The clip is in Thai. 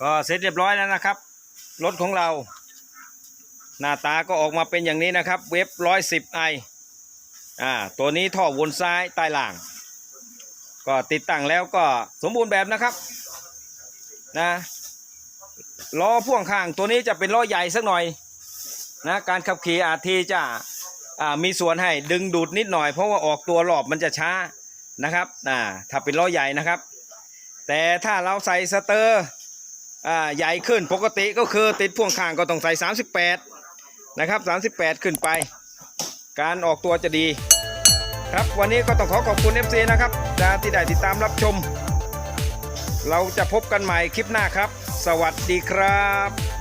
ก็เสร็จเรียบร้อยแล้วนะครับ รถของเรา หน้าตาก็ออกมาเป็นอย่างนี้นะครับ เว็บร้อยสิบไออ่าตัวนี้ท่อวนซ้ายใต้ล่าง ก็ติดตั้งแล้วก็สมบูรณ์แบบนะครับนะล้อพ่วงข้างตัวนี้จะเป็นล้อใหญ่สักหน่อยนะการขับขี่อาจทีจะอ่ามีส่วนให้ดึงดูดนิดหน่อย เพราะว่าออกตัวรอบมันจะช้านะครับอ่าถ้าเป็นล้อใหญ่นะครับ แต่ถ้าเราใส่สเตอร์ ใหญ่ขึ้นปกติก็คือติดพ่วงข้างก็ต้องใส่ 38 นะครับ 38 ขึ้นไป การออกตัวจะดี ครับวันนี้ก็ต้องขอขอบคุณ FC นะครับนที่ได้ติดตามรับชม เราจะพบกันใหม่คลิปหน้าครับ สวัสดีครับ